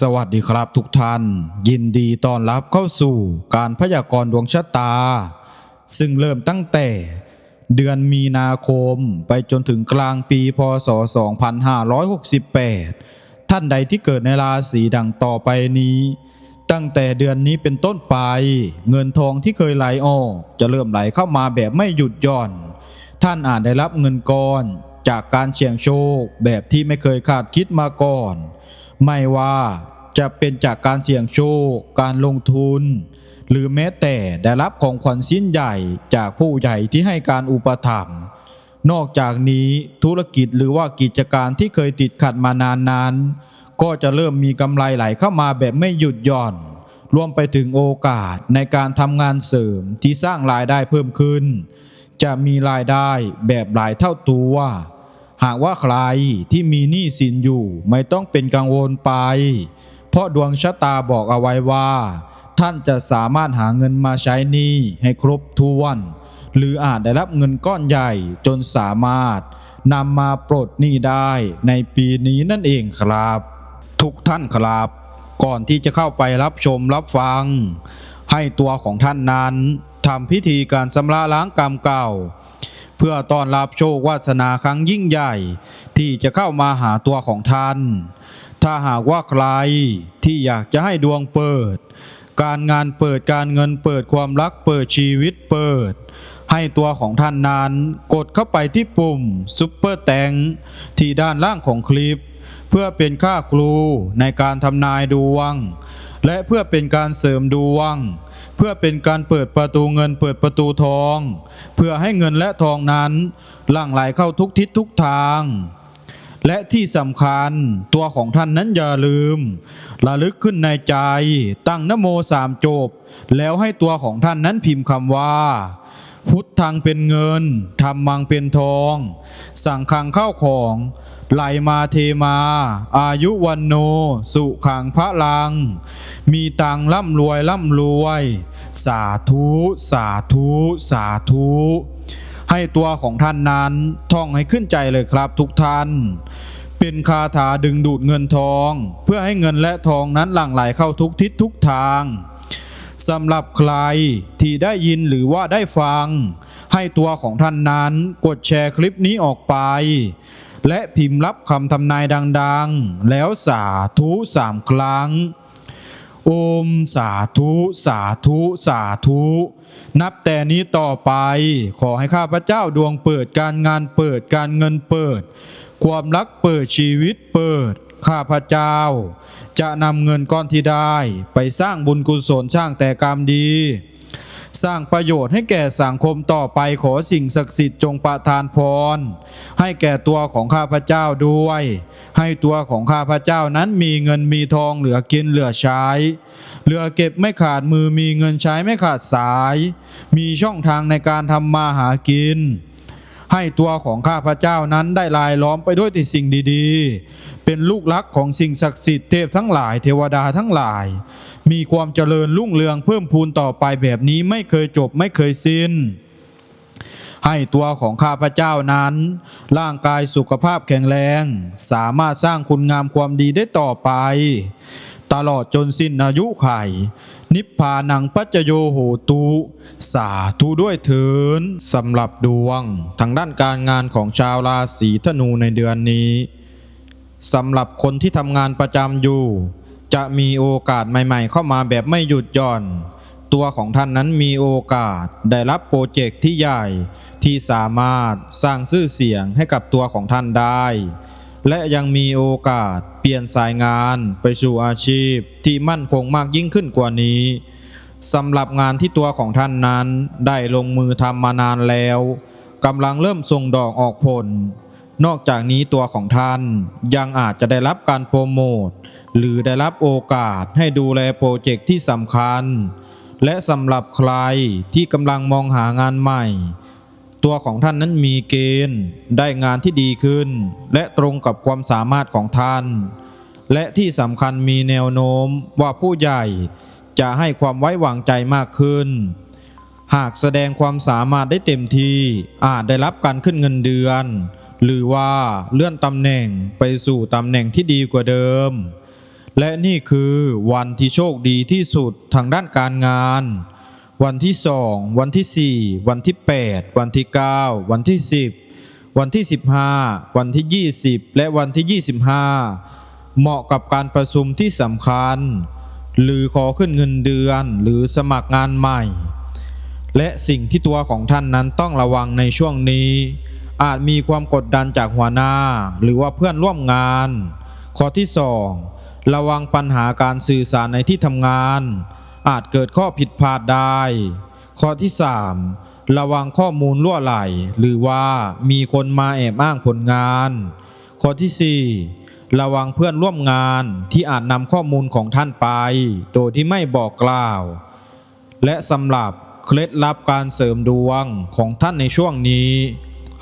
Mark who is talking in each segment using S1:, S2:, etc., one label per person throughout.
S1: สวัสดีครับทุกท่าน ยินดีต้อนรับเข้าสู่การพยากรณ์ดวงชะตา ซึ่งเริ่มตั้งแต่ เดือนมีนาคมไปจนถึงกลางปีพศ 2568 ท่านใดที่เกิดในราศีดังต่อไปนี้ ตั้งแต่เดือนนี้เป็นต้นไป เงินทองที่เคยไหลออก จะเริ่มไหลเข้ามาแบบไม่หยุดหย่อน ท่านอาจได้รับเงินก้อน จากการเสี่ยงโชคแบบที่ไม่เคยคาดคิดมาก่อน ไม่ว่าจะเป็นจากการเสี่ยงโชค การลงทุน หรือแม้แต่ได้รับของขวัญสิ้นใหญ่จากผู้ใหญ่ที่ให้การอุปถัมภ์นอกจากนี้ธุรกิจหรือว่ากิจการที่เคยติดขัดมานานนั้น ก็จะเริ่มมีกำไรไหลเข้ามาแบบไม่หยุดหย่อน รวมไปถึงโอกาสในการทำงานเสริมที่สร้างรายได้เพิ่มขึ้น จะมีรายได้แบบหลายเท่าตัว หากว่าใครที่มีหนี้สินอยู่ไม่ต้องเป็นกังวลไป เพราะดวงชะตาบอกเอาไว้ว่า ท่านจะสามารถหาเงินมาใช้หนี้ให้ครบถ้วน หรืออาจได้รับเงินก้อนใหญ่จนสามารถนำมาปลดหนี้ได้ในปีนี้นั่นเองครับ ทุกท่านครับ ก่อนที่จะเข้าไปรับชมรับฟัง ให้ตัวของท่านนั้นทำพิธีการชำระล้างกรรมเก่า เพื่อต้อนรับโชควาสนาครั้งยิ่งใหญ่ ที่จะเข้ามาหาตัวของท่าน ถ้าหากว่าใครที่อยากจะให้ดวงเปิด การงานเปิดการเงินเปิดความรักเปิดชีวิตเปิด ให้ตัวของท่านนั้นกดเข้าไปที่ปุ่มซุปเปอร์แตงที่ด้านล่างของคลิป เพื่อเป็นค่าครูในการทำนายดวง และเพื่อเป็นการเสริมดวง เพื่อเป็นการเปิดประตูเงินเปิดประตูทอง เพื่อให้เงินและทองนั้นหลั่งไหลเข้าทุกทิศทุกทาง และที่สำคัญตัวของท่านนั้นอย่าลืม ระลึกขึ้นในใจ ตั้งนโมสามจบ แล้วให้ตัวของท่านนั้นพิมพ์คำว่าพุทธังเป็นเงินธรรมังเป็นทอง สั่งคังเข้าของ ไหลมาเทมา อายุวันโน สุขังพระลัง มีตังร่ำรวยร่ำรวย สาธุ สาธุ สาธุ ให้ตัวของท่านนั้นท่องให้ขึ้นใจเลยครับทุกท่าน เป็นคาถาดึงดูดเงินทอง เพื่อให้เงินและทองนั้นหลั่งไหลเข้าทุกทิศทุกทางสำหรับใครที่ได้ยินหรือว่าได้ฟัง ให้ตัวของท่านนั้นกดแชร์คลิปนี้ออกไป และพิมพ์รับคำทำนายดังๆ แล้วสาธุสามครั้ง โอมสาธุสาธุสาธุนับแต่นี้ต่อไป ขอให้ข้าพเจ้าดวงเปิดการงานเปิดการเงินเปิด ความรักเปิดชีวิตเปิด ข้าพเจ้า จะนำเงินก้อนที่ได้ ไปสร้างบุญกุศลสร้างแต่กรรมดี สร้างประโยชน์ให้แก่สังคมต่อไปขอสิ่งศักดิ์สิทธิ์จงประทานพร ให้แก่ตัวของข้าพเจ้าด้วย ให้ตัวของข้าพเจ้านั้นมีเงินมีทองเหลือกินเหลือใช้ เหลือเก็บไม่ขาดมือมีเงินใช้ไม่ขาดสาย มีช่องทางในการทำมาหากิน ให้ตัวของข้าพเจ้านั้นได้ลายล้อมไปด้วยแต่สิ่งดีๆ เป็นลูกรักของสิ่งศักดิ์สิทธิ์เทพทั้งหลายเทวดาทั้งหลาย มีความเจริญรุ่งเรืองเพิ่มพูนต่อไปแบบนี้ไม่เคยจบไม่เคยสิ้นให้ตัวของข้าพเจ้านั้น ร่างกายสุขภาพแข็งแรง สามารถสร้างคุณงามความดีได้ต่อไป ตลอดจนสิ้นอายุไข นิพพานังปัจโยโหตุ สาธุด้วยเถินสำหรับดวง ทางด้านการงานของชาวราศีธนูในเดือนนี้สำหรับคนที่ทำงานประจำอยู่ จะมีโอกาสใหม่ๆ เข้ามาแบบไม่หยุดหย่อนตัวของท่านนั้นมีโอกาสได้รับโปรเจกต์ที่ใหญ่ที่สามารถสร้างชื่อเสียงให้กับตัวของท่านได้ และยังมีโอกาสเปลี่ยนสายงานไปสู่อาชีพที่มั่นคงมากยิ่งขึ้นกว่านี้สำหรับงานที่ตัวของท่านนั้นได้ลงมือทำมานานแล้วกำลังเริ่มส่งดอกออกผล นอกจากนี้ตัวของท่านยังอาจจะได้รับการโปรโมท หรือได้รับโอกาสให้ดูแลโปรเจกต์ที่สำคัญ และสำหรับใครที่กำลังมองหางานใหม่ ตัวของท่านนั้นมีเกณฑ์ได้งานที่ดีขึ้น และตรงกับความสามารถของท่าน และที่สำคัญมีแนวโน้มว่าผู้ใหญ่จะให้ความไว้วางใจมากขึ้น หากแสดงความสามารถได้เต็มที่อาจได้รับการขึ้นเงินเดือน หรือว่าเลื่อนตำแหน่งไปสู่ตำแหน่งที่ดีกว่าเดิม และนี่คือวันที่โชคดีที่สุดทางด้านการงาน วันที่สองวันที่สี่วันที่แปดวันที่เก้าวันที่สิบวันที่สิบห้าวันที่ยี่สิบและวันที่ยี่สิบห้าเหมาะกับการประชุมที่สำคัญ หรือขอขึ้นเงินเดือนหรือสมัครงานใหม่ และสิ่งที่ตัวของท่านนั้นต้องระวังในช่วงนี้ อาจมีความกดดันจากหัวหน้าหรือว่าเพื่อนร่วมงาน ข้อที่สองระวังปัญหาการสื่อสารในที่ทำงาน อาจเกิดข้อผิดพลาดได้ ข้อที่สามระวังข้อมูลล่วไหล หรือว่ามีคนมาแอบอ้างผลงาน ข้อที่สี่ระวังเพื่อนร่วมงานที่อาจนำข้อมูลของท่านไป โดยที่ไม่บอกกล่าว และสำหรับเคล็ดลับการเสริมดวงของท่านในช่วงนี้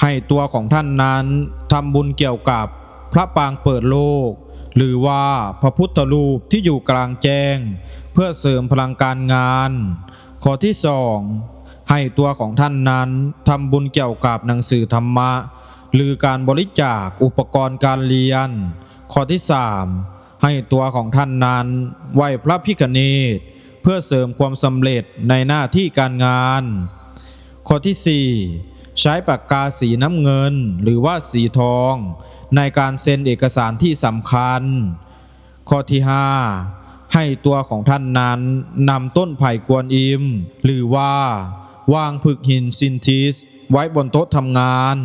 S1: ให้ตัวของท่านนั้นทำบุญเกี่ยวกับพระปางเปิดโลก หรือว่าพระพุทธรูปที่อยู่กลางแจ้ง เพื่อเสริมพลังการงาน ข้อที่สองให้ตัวของท่านนั้นทำบุญเกี่ยวกับหนังสือธรรมะ หรือการบริจาคอุปกรณ์การเรียน ข้อที่สามให้ตัวของท่านนั้นไหวพระพิฆเนศเพื่อเสริมความสำเร็จในหน้าที่การงาน ข้อที่4ใช้ปากกาสีน้ำเงินหรือว่าสีทอง ในการเซ็นเอกสารที่สำคัญ ข้อที่ 5 ให้ตัวของท่านนั้นนำต้นไผ่กวนอิม หรือว่าวางผึกหินซินทิส ไว้บนโต๊ะทำงาน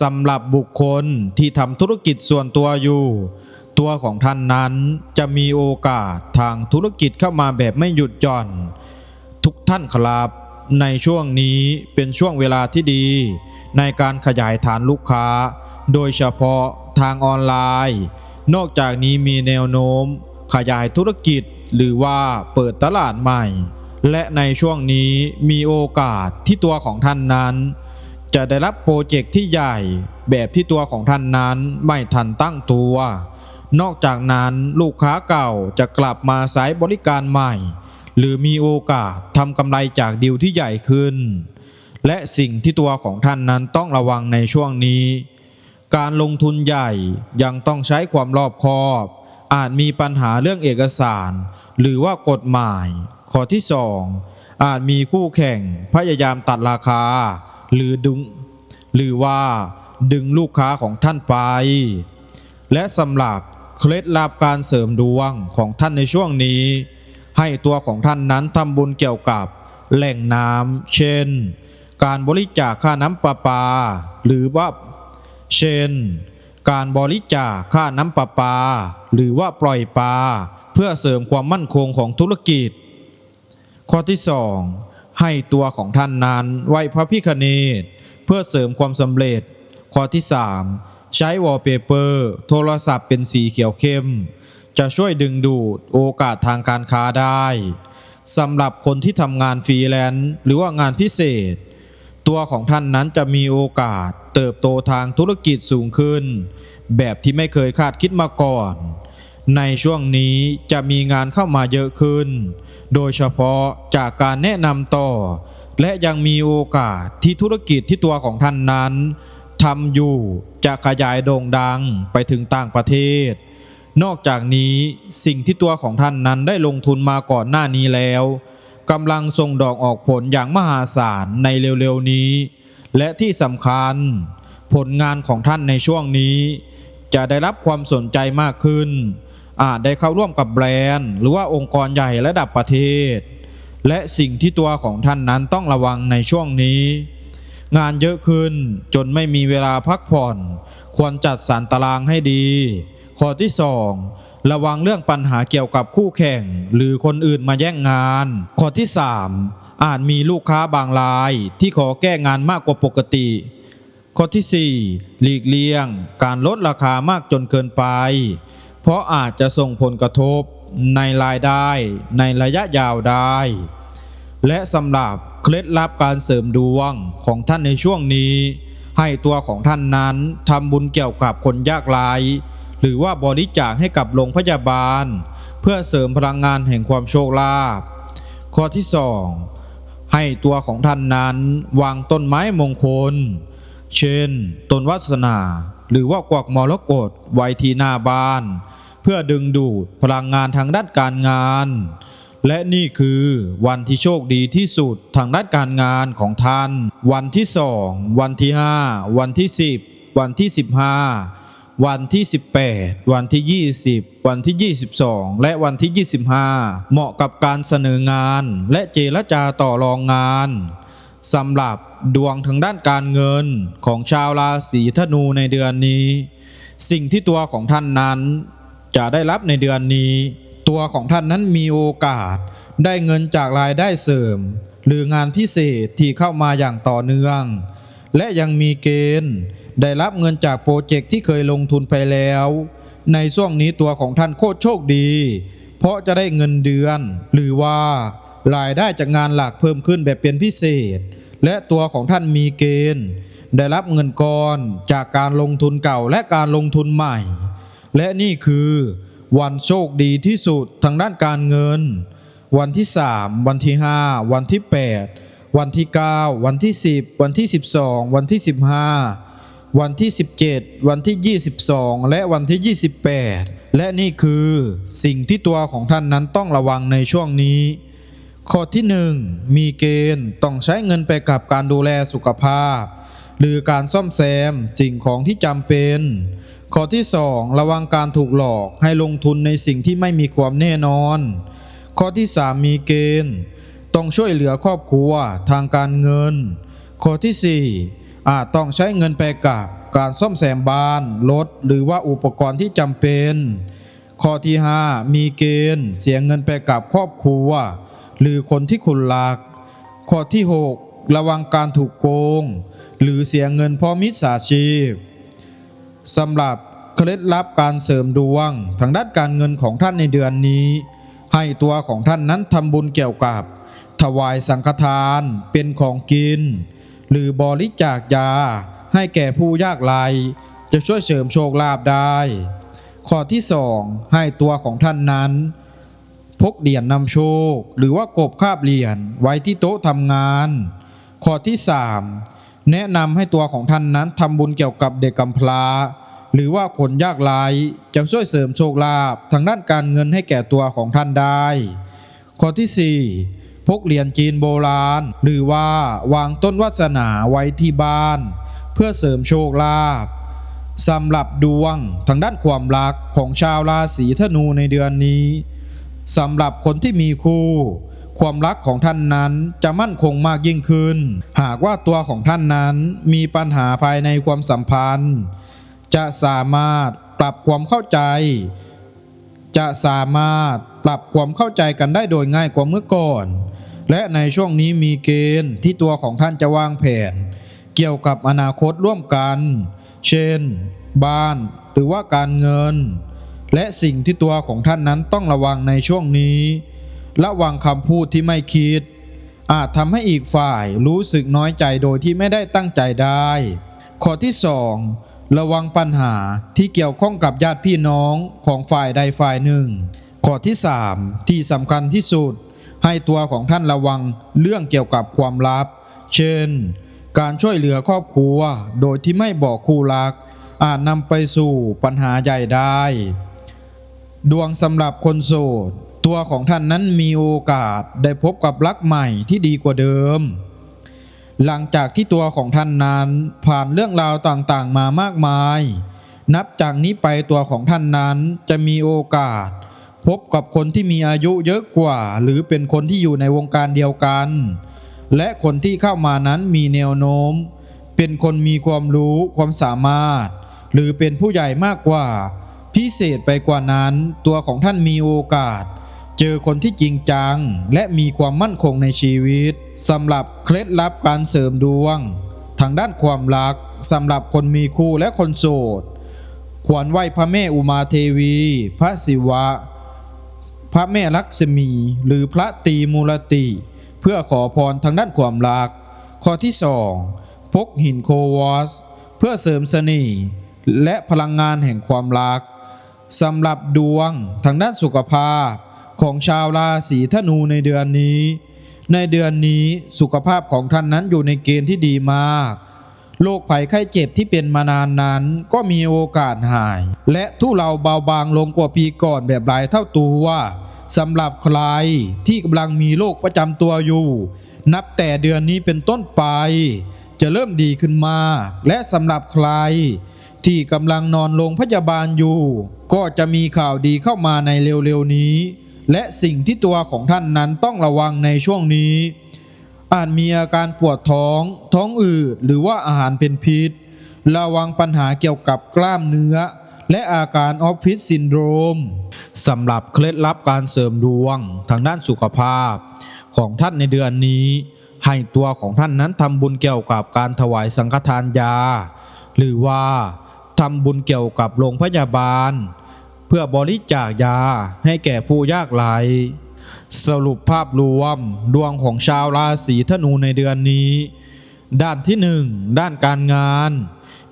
S1: สำหรับบุคคลที่ทำธุรกิจส่วนตัวอยู่ ตัวของท่านนั้นจะมีโอกาสทางธุรกิจเข้ามาแบบไม่หยุดหย่อน ทุกท่านครับในช่วงนี้เป็นช่วงเวลาที่ดี ในการขยายฐานลูกค้า โดยเฉพาะทางออนไลน์ นอกจากนี้มีแนวโน้ม ขยายธุรกิจหรือว่าเปิดตลาดใหม่ และในช่วงนี้มีโอกาสที่ตัวของท่านนั้น จะได้รับโปรเจกต์ที่ใหญ่แบบที่ตัวของท่านนั้นไม่ทันตั้งตัว นอกจากนั้นลูกค้าเก่าจะกลับมาใช้บริการใหม่ หรือมีโอกาสทำกำไรจากดีลที่ใหญ่ขึ้น และสิ่งที่ตัวของท่านนั้นต้องระวังในช่วงนี้ การลงทุนใหญ่ยังต้องใช้ความรอบคอบ อาจมีปัญหาเรื่องเอกสาร หรือว่ากฎหมาย ข้อที่สองอาจมีคู่แข่งพยายามตัดราคา หรือดึง หรือว่าดึงลูกค้าของท่านไป และสำหรับเคล็ดลับการเสริมดวงของท่านในช่วงนี้ ให้ตัวของท่านนั้นทำบุญเกี่ยวกับแหล่งน้ำเช่น การบริจาคค่าน้ำประปา หรือว่า เช่น การบริจาคค่าน้ำประปา หรือว่าปล่อยปลาเพื่อเสริมความมั่นคงของธุรกิจ ข้อที่สองให้ตัวของท่านนั้นไหวพระพิคเนตเพื่อเสริมความสำเร็จ ข้อที่สามใช้วอลเปเปอร์โทรศัพท์เป็นสีเขียวเข้ม จะช่วยดึงดูดโอกาสทางการค้าได้สำหรับคนที่ทำงานฟรีแลนซ์หรือว่างานพิเศษ ตัวของท่านนั้นจะมีโอกาสเติบโตทางธุรกิจสูงขึ้น แบบที่ไม่เคยคาดคิดมาก่อน ในช่วงนี้จะมีงานเข้ามาเยอะขึ้น โดยเฉพาะจากการแนะนำต่อ และยังมีโอกาสที่ธุรกิจที่ตัวของท่านนั้นทำอยู่จะขยายโด่งดังไปถึงต่างประเทศ นอกจากนี้สิ่งที่ตัวของท่านนั้นได้ลงทุนมาก่อนหน้านี้แล้ว กำลังส่งดอกออกผลอย่างมหาศาลในเร็วๆนี้ และที่สำคัญ ผลงานของท่านในช่วงนี้ จะได้รับความสนใจมากขึ้น อาจได้เข้าร่วมกับแบรนด์ หรือว่าองค์กรใหญ่ระดับประเทศ และสิ่งที่ตัวของท่านนั้นต้องระวังในช่วงนี้ งานเยอะขึ้นจนไม่มีเวลาพักผ่อน ควรจัดสรรตารางให้ดี ข้อที่สอง ระวังเรื่องปัญหาเกี่ยวกับคู่แข่ง หรือคนอื่นมาแย่งงาน ข้อที่สามอาจมีลูกค้าบางราย ที่ขอแก้งานมากกว่าปกติ ข้อที่ 4 หลีกเลี่ยง การลดราคามากจนเกินไป เพราะอาจจะส่งผลกระทบในรายได้ ในระยะยาวได้ และสำหรับเคล็ดลับการเสริมดวงของท่านในช่วงนี้ ให้ตัวของท่านนั้นทำบุญเกี่ยวกับคนยากไร้ หรือว่าบริจาคให้กับโรงพยาบาล เพื่อเสริมพลังงานแห่งความโชคลาภข้อที่สองให้ตัวของท่านนั้นวางต้นไม้มงคล เช่น ต้นวัสนา หรือว่ากวักมรกตไว้ที่หน้าบ้าน เพื่อดึงดูดพลังงานทางด้านการงาน และนี่คือวันที่โชคดีที่สุดทางด้านการงานของท่าน วันที่สองวันที่ห้าวันที่สิบวันที่สิบห้า วันที่ 18 วันที่ 20 วันที่ 22 และวันที่ 25 เหมาะกับการเสนองานและเจรจาต่อรองงานสำหรับดวงทางด้านการเงินของชาวราศีธนูในเดือนนี้ สิ่งที่ตัวของท่านนั้น จะได้รับในเดือนนี้ ตัวของท่านนั้นมีโอกาส ได้เงินจากรายได้เสริม หรืองานพิเศษที่เข้ามาอย่างต่อเนื่อง และยังมีเกณฑ์ ได้รับเงินจากโปรเจกต์ที่เคยลงทุนไปแล้ว ในช่วงนี้ตัวของท่านโคตรโชคดี เพราะจะได้เงินเดือน หรือว่ารายได้จากงานหลักเพิ่มขึ้นแบบเป็นพิเศษ และตัวของท่านมีเกณฑ์ ได้รับเงินก้อนจากการลงทุนเก่าและการลงทุนใหม่ และนี่คือวันโชคดีที่สุดทางด้านการเงิน วันที่ 3 วันที่ 5 วันที่ 8 วันที่ 9 วันที่ 10 วันที่ 12 วันที่ 15 วันที่ 17 วันที่ 22 และวันที่ 28 และนี่คือสิ่งที่ตัวของท่านนั้นต้องระวังในช่วงนี้ ข้อที่ 1 มีเกณฑ์ต้องใช้เงินไปกับการดูแลสุขภาพ หรือการซ่อมแซมสิ่งของที่จำเป็น ข้อที่ 2 ระวังการถูกหลอกให้ลงทุนในสิ่งที่ไม่มีความแน่นอน ข้อที่ 3 มีเกณฑ์ ต้องช่วยเหลือครอบครัวทางการเงิน ข้อทีสี่4 อาจต้องใช้เงินไปกับการซ่อมแซมบ้านรถหรือว่าอุปกรณ์ที่จำเป็น ข้อที่ 5 มีเกณฑ์ เสียเงินไปกับครอบครัว หรือคนที่คุณรัก ข้อที่ 6 ระวังการถูกโกง หรือเสียเงินเพราะมิจฉาชีพสำหรับเคล็ดลับการเสริมดวง ทางด้านการเงินของท่านในเดือนนี้ ให้ตัวของท่านนั้นทำบุญเกี่ยวกับ ถวายสังฆทานเป็นของกิน หรือบริจาคยาให้แก่ผู้ยากไร้จะช่วยเสริมโชคลาภได้ ข้อที่สองให้ตัวของท่านนั้น พกเหรียญนำโชค หรือว่ากบคาบเหรียญไว้ที่โต๊ะทำงาน ข้อที่3แนะนำให้ตัวของท่านนั้นทำบุญเกี่ยวกับเด็กกำพร้า หรือว่าคนยากไร้จะช่วยเสริมโชคลาภทางด้านการเงินให้แก่ตัวของท่านได้ ข้อที่4พ กเหรียญจีนโบราณ หรือว่าวางต้นวาสนาไว้ที่บ้าน เพื่อเสริมโชคลาภสำหรับดวงทางด้านความรักของชาวราศีธนูในเดือนนี้สำหรับคนที่มีคู่ ความรักของท่านนั้นจะมั่นคงมากยิ่งขึ้น หากว่าตัวของท่านนั้นมีปัญหาภายในความสัมพันธ์ จะสามารถปรับความเข้าใจ จะสามารถปรับความเข้าใจกันได้โดยง่ายกว่าเมื่อก่อน และในช่วงนี้มีเกณฑ์ที่ตัวของท่านจะวางแผน เกี่ยวกับอนาคตร่วมกัน เช่น บ้านหรือว่าการเงิน และสิ่งที่ตัวของท่านนั้นต้องระวังในช่วงนี้ ระวังคำพูดที่ไม่คิด อาจทำให้อีกฝ่ายรู้สึกน้อยใจโดยที่ไม่ได้ตั้งใจได้ ข้อที่2ระวังปัญหาที่เกี่ยวข้องกับญาติพี่น้องของฝ่ายใดฝ่ายหนึ่ง ข้อที่ 3 ที่สำคัญที่สุด ให้ตัวของท่านระวังเรื่องเกี่ยวกับความลับ เช่น การช่วยเหลือครอบครัวโดยที่ไม่บอกคู่รัก อาจนำไปสู่ปัญหาใหญ่ได้ ดวงสำหรับคนโสด ตัวของท่านนั้นมีโอกาสได้พบกับรักใหม่ที่ดีกว่าเดิม หลังจากที่ตัวของท่านนั้นผ่านเรื่องราวต่างๆมามากมาย นับจากนี้ไปตัวของท่านนั้นจะมีโอกาส พบกับคนที่มีอายุเยอะกว่า หรือเป็นคนที่อยู่ในวงการเดียวกัน และคนที่เข้ามานั้นมีแนวโน้ม เป็นคนมีความรู้ความสามารถ หรือเป็นผู้ใหญ่มากกว่า พิเศษไปกว่านั้นตัวของท่านมีโอกาส เจอคนที่จริงจัง และมีความมั่นคงในชีวิตสำหรับเคล็ดลับการเสริมดวง ทางด้านความรักสำหรับคนมีคู่และคนโสด ควรไหว้พระแม่อุมาเทวี พระศิวะ พระแม่ลักษมีหรือพระตีมูลติ เพื่อขอพรทางด้านความรัก ข้อที่สองพกหินโควอส เพื่อเสริมเสน่ห์และพลังงานแห่งความรักสำหรับดวงทางด้านสุขภาพของชาวราศีธนูในเดือนนี้ ในเดือนนี้สุขภาพของท่านนั้นอยู่ในเกณฑ์ที่ดีมาก โรคภัยไข้เจ็บที่เป็นมานานนั้นก็มีโอกาสหาย และทุเลาเบาบางลงกว่าปีก่อนแบบหลายเท่าตัวสำหรับใครที่กำลังมีโรคประจำตัวอยู่ นับแต่เดือนนี้เป็นต้นไป จะเริ่มดีขึ้นมากและสำหรับใคร ที่กำลังนอนโรงพยาบาลอยู่ ก็จะมีข่าวดีเข้ามาในเร็วๆนี้ และสิ่งที่ตัวของท่านนั้นต้องระวังในช่วงนี้ อาจมีอาการปวดท้อง ท้องอืดหรือว่าอาหารเป็นพิษ ระวังปัญหาเกี่ยวกับกล้ามเนื้อ และอาการออฟฟิศซินโดรมสำหรับเคล็ดลับการเสริมดวงทางด้านสุขภาพ ของท่านในเดือนนี้ ให้ตัวของท่านนั้นทำบุญเกี่ยวกับการถวายสังฆทานยา หรือว่าทำบุญเกี่ยวกับโรงพยาบาล เพื่อบริจาคยาให้แก่ผู้ยากไร้ สรุปภาพรวมดวงของชาวราศีธนูในเดือนนี้ ด้านที่หนึ่งด้านการงาน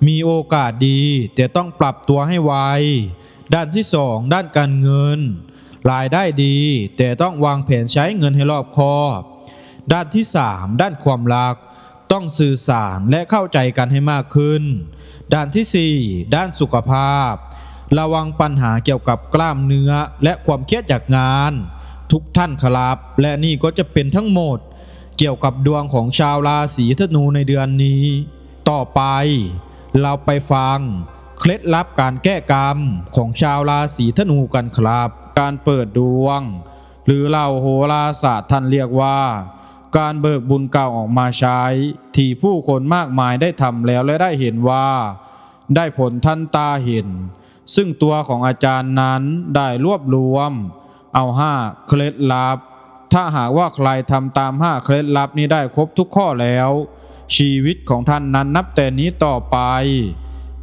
S1: มีโอกาสดีแต่ต้องปรับตัวให้ไว ด้านที่สองด้านการเงิน รายได้ดีแต่ต้องวางแผนใช้เงินให้รอบคอบด้านที่สามด้านความรัก ต้องสื่อสารและเข้าใจกันให้มากขึ้น ด้านที่สี่ด้านสุขภาพ ระวังปัญหาเกี่ยวกับกล้ามเนื้อและความเครียดจากงาน ทุกท่านครับ และนี่ก็จะเป็นทั้งหมด เกี่ยวกับดวงของชาวราศีธนูในเดือนนี้ ต่อไป เราไปฟัง เคล็ดลับการแก้กรรมของชาวราศีธนูกันครับ การเปิดดวง หรือเราโหราศาสตร์ท่านเรียกว่า การเบิกบุญเก่าออกมาใช้ ที่ผู้คนมากมายได้ทำแล้วและได้เห็นว่า ได้ผลท่านตาเห็น ซึ่งตัวของอาจารย์นั้นได้รวบรวม เอาห้าเคล็ดลับ ถ้าหากว่าใครทำตามห้าเคล็ดลับนี้ได้ครบทุกข้อแล้ว ชีวิตของท่านนั้นนับแต่นี้ต่อไป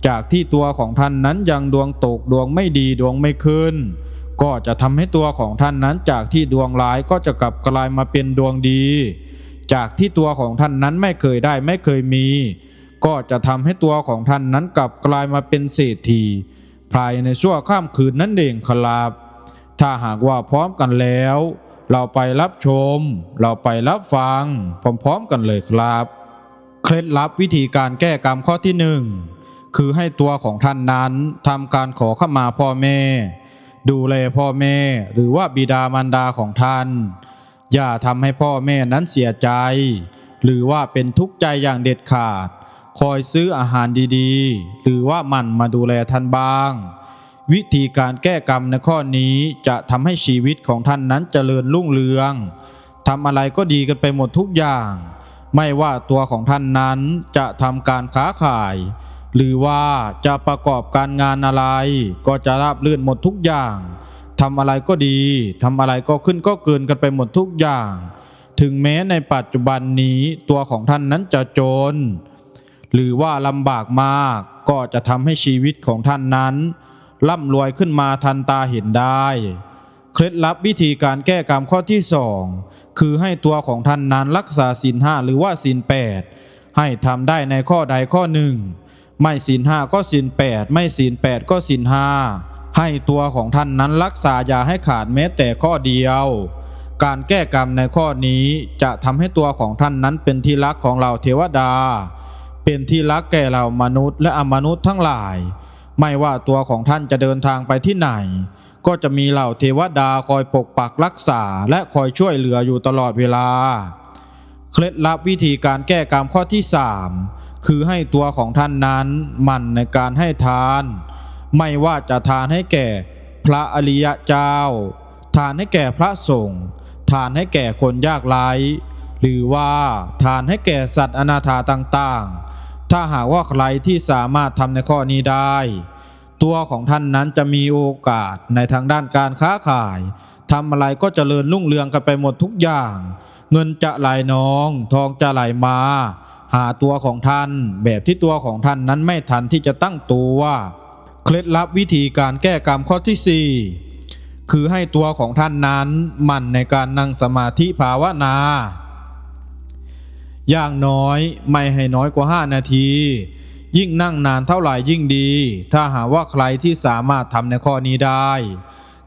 S1: จากที่ตัวของท่านนั้นยังดวงตกดวงไม่ดีดวงไม่ขึ้น ก็จะทำให้ตัวของท่านนั้นจากที่ดวงร้ายก็จะกลับกลายมาเป็นดวงดี จากที่ตัวของท่านนั้นไม่เคยได้ไม่เคยมี ก็จะทำให้ตัวของท่านนั้นกลับกลายมาเป็นเศรษฐีภายในชั่วข้ามคืนนั่นเองครับ ถ้าหากว่าพร้อมกันแล้ว เราไปรับชม เราไปรับฟัง พร้อมๆกันเลยครับ เคล็ดลับวิธีการแก้กรรมข้อที่หนึ่งคือให้ตัวของท่านนั้นทำการขอขมาพ่อแม่ ดูแลพ่อแม่ หรือว่าบิดามารดาของท่าน อย่าทำให้พ่อแม่นั้นเสียใจ หรือว่าเป็นทุกข์ใจอย่างเด็ดขาด คอยซื้ออาหารดีๆ หรือว่ามันมาดูแลท่านบ้าง วิธีการแก้กรรมในข้อนี้จะทำให้ชีวิตของท่านนั้นเจริญรุ่งเรืองทำอะไรก็ดีกันไปหมดทุกอย่าง ไม่ว่าตัวของท่านนั้นจะทำการค้าขาย หรือว่าจะประกอบการงานอะไร ก็จะราบรื่นหมดทุกอย่างทำอะไรก็ดีทำอะไรก็ขึ้นก็เกินกันไปหมดทุกอย่าง ถึงแม้ในปัจจุบันนี้ตัวของท่านนั้นจะจน หรือว่าลำบากมากก็จะทำให้ชีวิตของท่านนั้น ร่ำรวยขึ้นมาทันตาเห็นได้ เคล็ดลับวิธีการแก้กรรมข้อที่สองคือให้ตัวของท่านนั้นรักษาศีลห้าหรือว่าศีลแปดให้ทำได้ในข้อใดข้อหนึ่ง ไม่ศีลห้าก็ศีลแปดไม่ศีลแปดก็ศีลห้าให้ตัวของท่านนั้นรักษาอย่าให้ขาดแม้แต่ข้อเดียว การแก้กรรมในข้อนี้จะทำให้ตัวของท่านนั้นเป็นที่รักของเราเทวดา เป็นที่รักแก่เรามนุษย์และอมนุษย์ทั้งหลาย ไม่ว่าตัวของท่านจะเดินทางไปที่ไหน ก็จะมีเหล่าเทวดาคอยปกปักรักษาและคอยช่วยเหลืออยู่ตลอดเวลา เคล็ดลับวิธีการแก้กรรมข้อที่3คือให้ตัวของท่านนั้นมั่นในการให้ทาน ไม่ว่าจะทานให้แก่พระอริยเจ้า ทานให้แก่พระสงฆ์ทานให้แก่คนยากไร้หรือว่าทานให้แก่สัตว์อนาถาต่างๆ ถ้าหากว่าใครที่สามารถทำในข้อนี้ได้ ตัวของท่านนั้นจะมีโอกาสในทางด้านการค้าขายทำอะไรก็เจริญรุ่งเรืองกันไปหมดทุกอย่าง เงินจะไหลน้อง ทองจะไหลมา หาตัวของท่าน แบบที่ตัวของท่านนั้นไม่ทันที่จะตั้งตัวเคล็ดลับวิธีการแก้กรรมข้อที่ 4 คือให้ตัวของท่านนั้นมั่นในการนั่งสมาธิภาวนา อย่างน้อยไม่ให้น้อยกว่า 5 นาที ยิ่งนั่งนานเท่าไหร่ยิ่งดี ถ้าหากว่าใครที่สามารถทำในข้อนี้ได้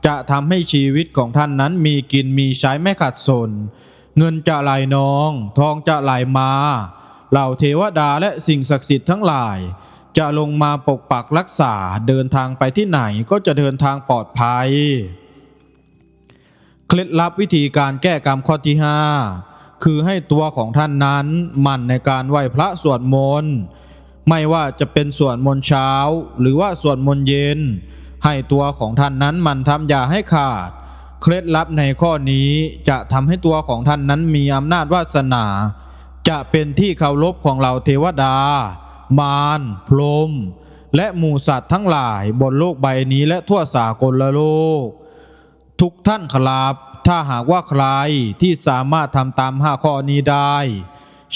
S1: จะทำให้ชีวิตของท่านนั้นมีกินมีใช้ไม่ขาดสน เงินจะไหลนอง ทองจะไหลมา เหล่าเทวดาและสิ่งศักดิ์สิทธิ์ทั้งหลาย จะลงมาปกปักรักษาเดินทางไปที่ไหนก็จะเดินทางปลอดภัย เคล็ดลับวิธีการแก้กรรมข้อที่5 คือให้ตัวของท่านนั้นหมั่นในการไหว้พระสวดมนต์ไม่ว่าจะเป็นสวดมนต์เช้า หรือว่าสวดมนต์เย็น ให้ตัวของท่านนั้นหมันทำอย่าให้ขาด เคล็ดลับในข้อนี้จะทำให้ตัวของท่านนั้นมีอำนาจวาสนา จะเป็นที่เคารพของเหล่าเทวดา มารพรหมและหมู่สัตว์ทั้งหลายบนโลกใบนี้และทั่วสากลโลก ทุกท่านครับ ถ้าหากว่าใครที่สามารถทำตามห้าข้อนี้ได้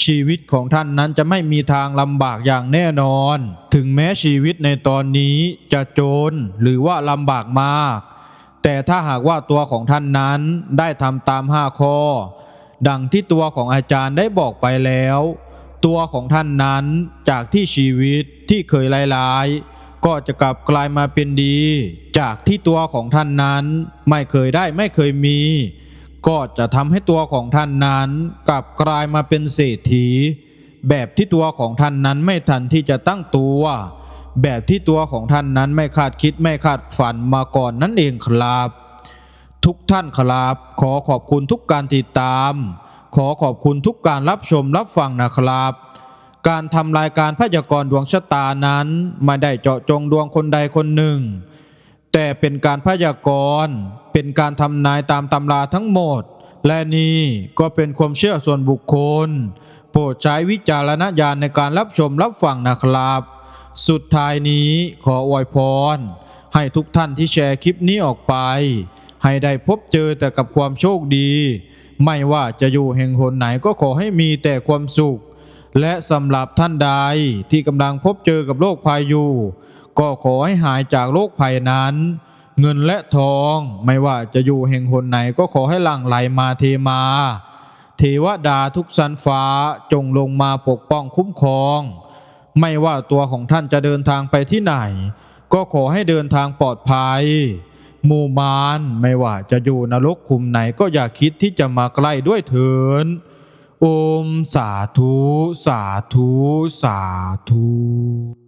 S1: ชีวิตของท่านนั้นจะไม่มีทางลำบากอย่างแน่นอน ถึงแม้ชีวิตในตอนนี้จะโจนหรือว่าลำบากมาก แต่ถ้าหากว่าตัวของท่านนั้นได้ทำตามห้าข้อ ดังที่ตัวของอาจารย์ได้บอกไปแล้ว ตัวของท่านนั้นจากที่ชีวิตที่เคยร้ายๆ ก็จะกลับกลายมาเป็นดี จากที่ตัวของท่านนั้น ไม่เคยได้ไม่เคยมี ก็จะทำให้ตัวของท่านนั้น กลับกลายมาเป็นเศรษฐี แบบที่ตัวของท่านนั้นไม่ทันที่จะตั้งตัว แบบที่ตัวของท่านนั้นไม่คาดคิดไม่คาดฝันมาก่อนนั่นเองครับ ทุกท่านครับ ขอขอบคุณทุกการติดตาม ขอขอบคุณทุกการรับชมรับฟังนะครับ การทำรายการพยากรณ์ดวงชะตานั้นไม่ได้เจาะจงดวงคนใดคนหนึ่ง แต่เป็นการพยากรณ์เป็นการทำนายตามตำราทั้งหมด และนี่ก็เป็นความเชื่อส่วนบุคคล โปรดใช้วิจารณญาณในการรับชมรับฟังนะครับ สุดท้ายนี้ขออวยพร ให้ทุกท่านที่แชร์คลิปนี้ออกไป ให้ได้พบเจอแต่กับความโชคดี ไม่ว่าจะอยู่แห่งหนไหนก็ขอให้มีแต่ความสุข และสำหรับท่านใดที่กำลังพบเจอกับโรคภัยอยู่ ก็ขอให้หายจากโรคภัยนั้น เงินและทองไม่ว่าจะอยู่แห่งหนไหนก็ขอให้หลั่งไหลมาเทมา เทวดาทุกสันฟ้าจงลงมาปกป้องคุ้มครอง ไม่ว่าตัวของท่านจะเดินทางไปที่ไหน ก็ขอให้เดินทางปลอดภัยมูมารไม่ว่าจะอยู่นรกขุมไหนก็อย่าคิดที่จะมาใกล้ด้วยเถิน โอมสาธุสาธุสาธุ